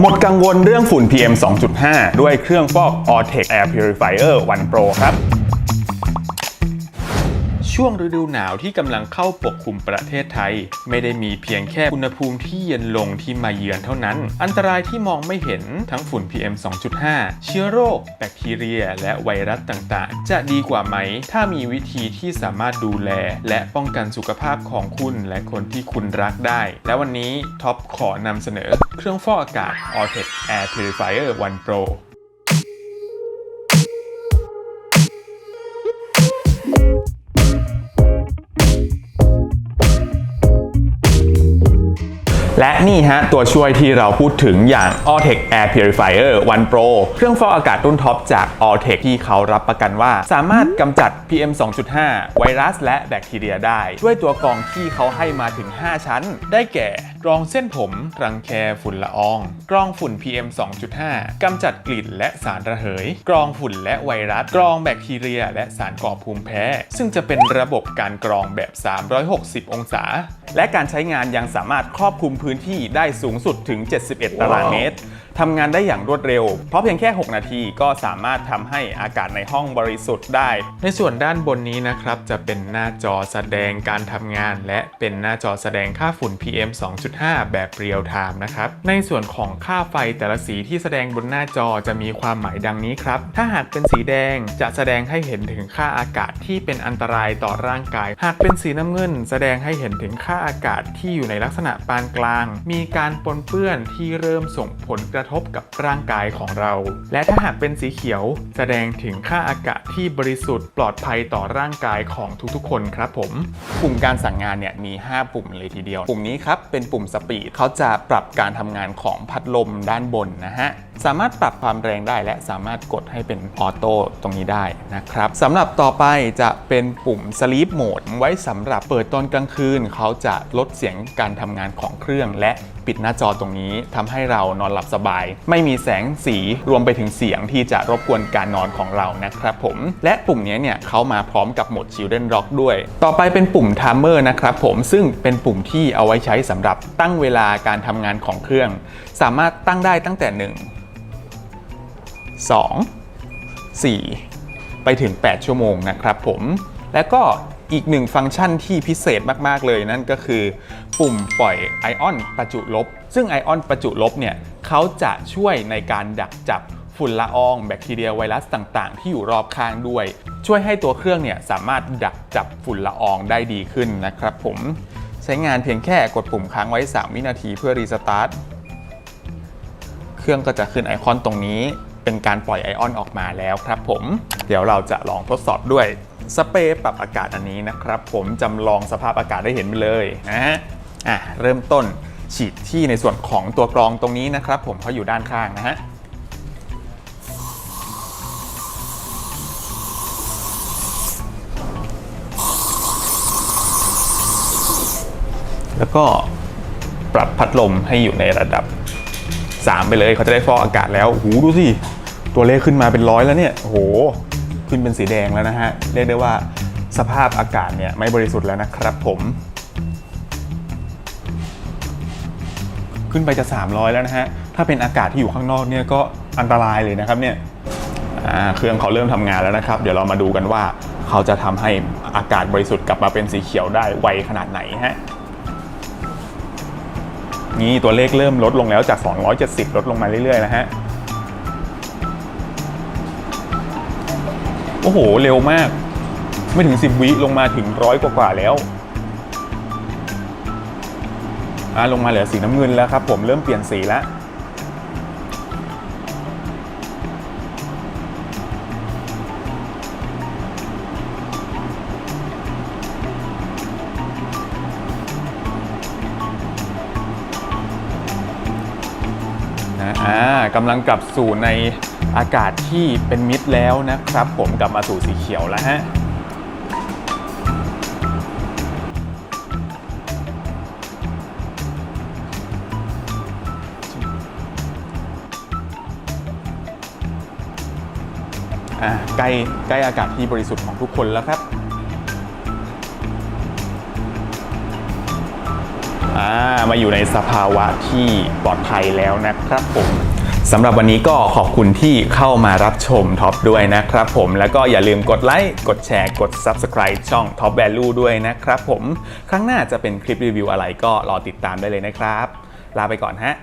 หมดกังวลเรื่องฝุ่น PM 2.5 ด้วยเครื่องฟอก Ortec Air Purifier One Pro ครับ ช่วงฤดูหนาวที่กำลังเข้าปกคลุมประเทศไทย ไม่ได้มีเพียงแค่อุณหภูมิที่เย็นลงที่มาเยือนเท่านั้น อันตรายที่มองไม่เห็นทั้งฝุ่น PM 2.5 เชื้อโรค แบคทีเรีย และไวรัสต่างๆ จะดีกว่าไหม ถ้ามีวิธีที่สามารถดูแล และป้องกันสุขภาพของคุณและคนที่คุณรักได้ และวันนี้ท็อปขอนำเสนอ เครื่องฟอกอากาศ Ortec Air Purifier One Pro และนี่ฮะ ตัวช่วยที่เราพูดถึงอย่าง Alltech Air Purifier One Pro เครื่องฟอกอากาศรุ่นท็อปจาก Alltech ที่เขารับประกันว่า สามารถกำจัด PM 2.5 ไวรัส และแบคทีเรียได้ด้วยตัวกรองที่เขาให้มาถึง 5 ชั้น ได้แก่ กรองเส้นผม รังแคฝุ่นละออง กรองฝุ่น PM 2.5 กำจัดกลิ่นและสารระเหย กรองฝุ่นและไวรัส กรองแบคทีเรีย และสารก่อภูมิแพ้ ซึ่งจะเป็นระบบการกรองแบบ 360 องศา และการใช้งานยังสามารถครอบคลุมพื้นที่ได้สูงสุดถึง 71 ตารางเมตรทำงานได้อย่างรวดเร็ว เพราะเพียงแค่ 6 นาทีก็สามารถทำให้อากาศในห้องบริสุทธิ์ได้ ในส่วนด้านบนนี้นะครับ จะเป็นหน้าจอแสดงการทำงาน และเป็นหน้าจอแสดงค่าฝุ่น PM 2.5 แบบเรียลไทม์นะครับ ในส่วนของค่าไฟแต่ละสีที่แสดงบนหน้าจอจะมีความหมายดังนี้ครับ ถ้าหากเป็นสีแดงจะแสดงให้เห็นถึงค่าอากาศที่เป็นอันตรายต่อร่างกาย หากเป็นสีน้ำเงิน แสดงให้เห็นถึงค่าอากาศที่อยู่ในลักษณะปานกลาง มีการปนเปื้อนที่เริ่มส่งผลกระทบกับร่างกายของเรา และถ้าหากเป็นสีเขียว แสดงถึงค่าอากาศที่บริสุทธิ์ปลอดภัยต่อร่างกายของทุกๆ คนครับผม ปุ่มการสั่งงานเนี่ยมี 5 ปุ่มเลยทีเดียว ปุ่มนี้ครับเป็นปุ่มสปีดเขาจะปรับการทำงานของพัดลมด้านบนนะฮะสามารถปรับความแรงได้และสามารถกดให้เป็นออโต้ตรงนี้ได้นะครับสำหรับต่อไปจะเป็นปุ่ม Sleep Mode ไว้สำหรับเปิดตอนกลางคืน เขาจะลดเสียงการทำงานของเครื่อง และปิดหน้าจอตรงนี้ทำให้เรานอนหลับสบาย ไม่มีแสงสีรวมไปถึงเสียงที่จะรบกวนการนอนของเรานะครับผม และปุ่มนี้เนี่ยเขามาพร้อมกับโหมด Children Lock ด้วย ต่อไปเป็นปุ่ม Timer นะครับผมซึ่งเป็นปุ่มที่เอาไว้ใช้สำหรับตั้งเวลาการทำงานของเครื่อง สามารถตั้งได้ตั้งแต่ 1 2 4 ไปถึง 8 ชั่วโมงนะครับผม และก็อีกหนึ่งฟังก์ชันที่พิเศษมาก ๆ เลยนั่นก็คือ ปุ่มปล่อยไอออนประจุลบ ซึ่งไอออนประจุลบเนี่ยเขาจะช่วยในการดักจับฝุ่นละอองแบคทีเรียไวรัสต่าง ๆ ที่อยู่รอบข้างด้วย ช่วยให้ตัวเครื่องเนี่ยสามารถดักจับฝุ่นละอองได้ดีขึ้นนะครับผม ใช้งานเพียงแค่กดปุ่มค้างไว้ 3 วินาทีเพื่อรีสตาร์ท เครื่องก็จะขึ้นไอคอนตรงนี้ เป็นการปล่อยไอออนออกมาแล้วครับผม เดี๋ยวเราจะลองทดสอบด้วยสเปรย์ปรับอากาศอันนี้นะครับ ผมจำลองสภาพอากาศได้เห็นไปเลยนะฮะอะเริ่มต้นฉีดที่ในส่วนของตัวกรองตรงนี้นะครับ ผมเขาอยู่ด้านข้างนะฮะแล้วก็ปรับพัดลมให้อยู่ในระดับ 3 ไปเลยเขาจะได้ฟอกอากาศแล้ว หูดูสิ ตัวเลขขึ้นมาเป็นร้อยแล้วเนี่ยโอ้โหขึ้นเป็นสีแดงแล้วนะฮะเรียกได้ว่าสภาพอากาศเนี่ยไม่บริสุทธิ์แล้วนะครับผม ขึ้นไปจะ 300 แล้วนะฮะถ้าเป็นอากาศที่อยู่ข้างนอกเนี่ยก็อันตรายเลยนะครับเนี่ยเครื่องเขาเริ่มทำงานแล้วนะครับ เดี๋ยวเรามาดูกันว่าเขาจะทำให้อากาศบริสุทธิ์กลับมาเป็นสีเขียวได้ไวขนาดไหนฮะนี่ตัวเลขเริ่มลดลงแล้วจาก 270 ลดลงมาเรื่อยๆนะฮะ โอ้โห เร็วมาก ไม่ถึง 10 วิลงมาถึงร้อยกว่าๆแล้วอ่าลงมาเหลือสีน้ำเงินแล้วครับ ผมเริ่มเปลี่ยนสีแล้วนะอ่ากำลังกลับสู่ใน อากาศที่เป็นมิตรแล้วนะครับ ผมกลับมาสู่สีเขียวแล้วฮะอ่าใกล้ใกล้อากาศที่บริสุทธิ์ของทุกคนแล้วครับอามาอยู่ในสภาวะที่ปลอดภัยแล้วนะครับผม สำหรับวันนี้ก็ขอบคุณที่เข้ามารับชมท็อปด้วยนะครับผมแล้วก็อย่าลืมกดไลค์กดแชร์กด Subscribe ช่อง Top Value ด้วยนะครับผม ครั้งหน้าจะเป็นคลิปรีวิวอะไรก็รอติดตามได้เลยนะครับ ลาไปก่อนฮะ